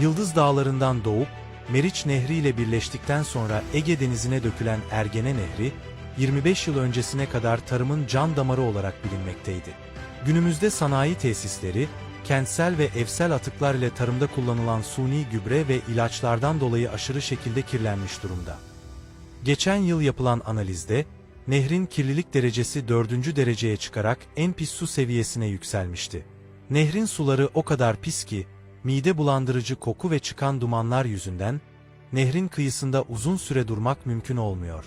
Yıldız Dağları'ndan doğup, Meriç Nehri ile birleştikten sonra Ege Denizi'ne dökülen Ergene Nehri, 25 yıl öncesine kadar tarımın can damarı olarak bilinmekteydi. Günümüzde sanayi tesisleri, kentsel ve evsel atıklar ile tarımda kullanılan suni gübre ve ilaçlardan dolayı aşırı şekilde kirlenmiş durumda. Geçen yıl yapılan analizde, nehrin kirlilik derecesi 4. dereceye çıkarak en pis su seviyesine yükselmişti. Nehrin suları o kadar pis ki, mide bulandırıcı koku ve çıkan dumanlar yüzünden, nehrin kıyısında uzun süre durmak mümkün olmuyor.